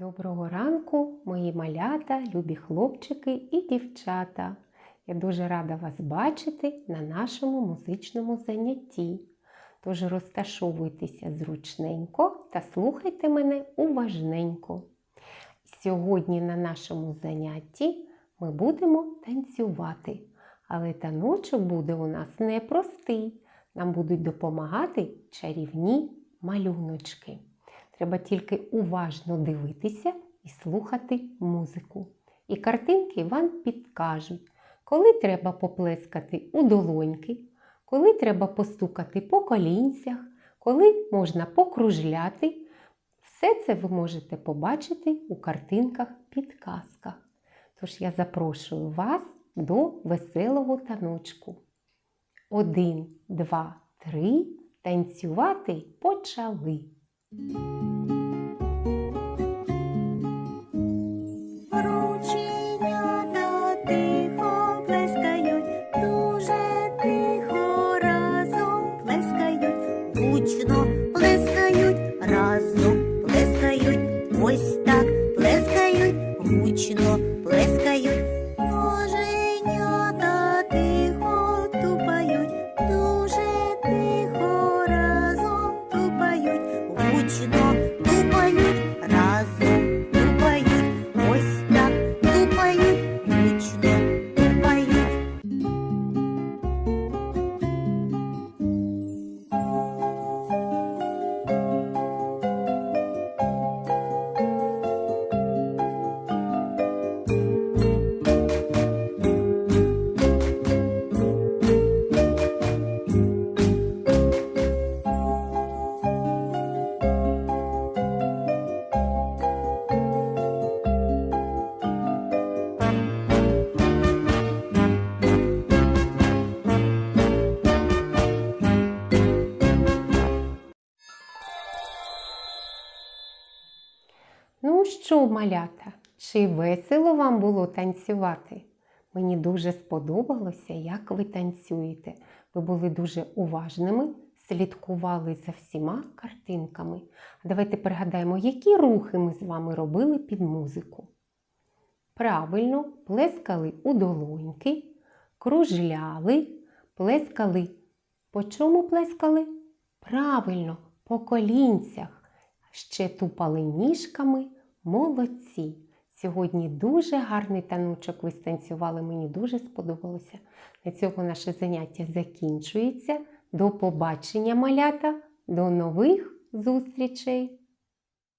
Доброго ранку, мої малята, любі хлопчики і дівчата. Я дуже рада вас бачити на нашому музичному занятті. Тож розташовуйтеся зручненько та слухайте мене уважненько. Сьогодні на нашому занятті ми будемо танцювати, але таночок буде у нас непростий. Нам будуть допомагати чарівні малюночки. Треба тільки уважно дивитися і слухати музику. І картинки вам підкажуть, коли треба поплескати у долоньки, коли треба постукати по колінцях, коли можна покружляти. Все це ви можете побачити у картинках-підказках. Тож я запрошую вас до веселого таночку. Один, два, три. Танцювати почали. Ось так Ну що, малята, чи весело вам було танцювати? Мені дуже сподобалося, як ви танцюєте. Ви були дуже уважними, слідкували за всіма картинками. Давайте пригадаємо, які рухи ми з вами робили під музику. Правильно, плескали у долоньки, кружляли, плескали. По чому плескали? Правильно, по колінцях. Ще тупали ніжками. Молодці! Сьогодні дуже гарний таночок ви станцювали, мені дуже сподобалося. На цьому наше заняття закінчується. До побачення, малята, до нових зустрічей!